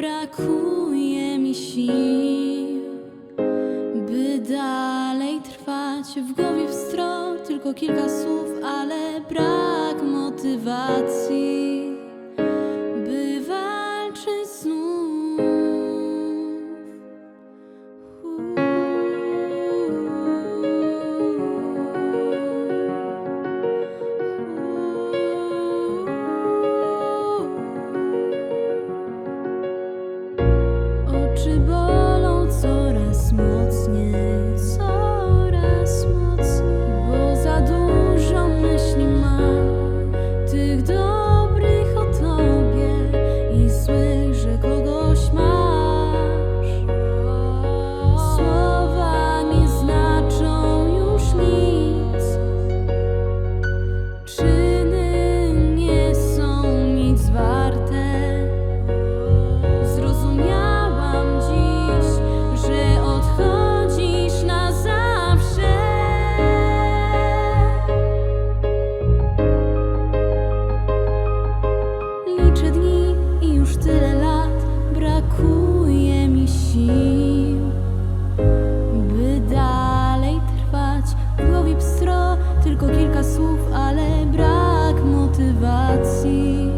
brakuje mi sił, by dalej trwać. W głowie wstro tylko kilka słów, ale brak motywacji. słów, ale brak motywacji.